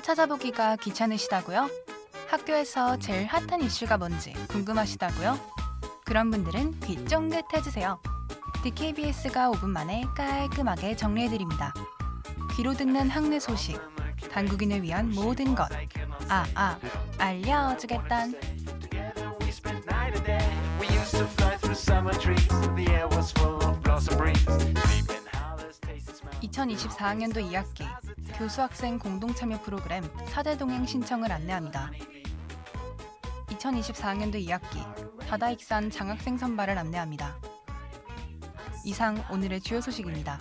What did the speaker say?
찾아보기가 귀찮으시다고요? 학교에서 제일 핫한 이슈가 뭔지 궁금하시다고요? 그런 분들은 귀 쫑긋 해주세요. DKBS가 5분 만에 깔끔하게 정리해드립니다. 귀로 듣는 학내 소식, 단국인을 위한 모든 것. 아, 아, 알려주겠단. 2024학년도 2학기 교수학생 공동참여 프로그램 4대 동행 신청을 안내합니다. 2024학년도 2학기 바다익산 장학생 선발을 안내합니다. 이상 오늘의 주요 소식입니다.